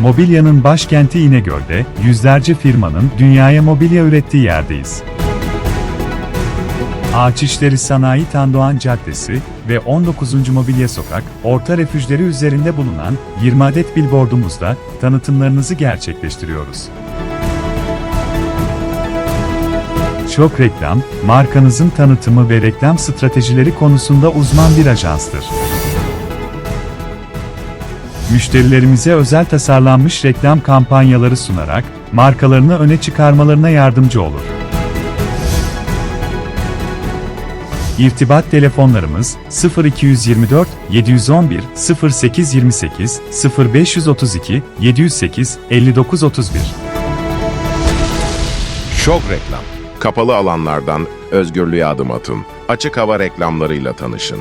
mobilyanın başkenti İnegöl'de, yüzlerce firmanın dünyaya mobilya ürettiği yerdeyiz. Ağaç İşleri Sanayi Tandoğan Caddesi ve 19. Mobilya Sokak, orta refüjleri üzerinde bulunan 20 adet billboardumuzda tanıtımlarınızı gerçekleştiriyoruz. Çok Reklam, markanızın tanıtımı ve reklam stratejileri konusunda uzman bir ajanstır. Müşterilerimize özel tasarlanmış reklam kampanyaları sunarak markalarını öne çıkarmalarına yardımcı olur. İrtibat telefonlarımız 0224 711 0828 0532 708 5931. Şok reklam. Kapalı alanlardan özgürlüğe adım atın. Açık hava reklamlarıyla tanışın.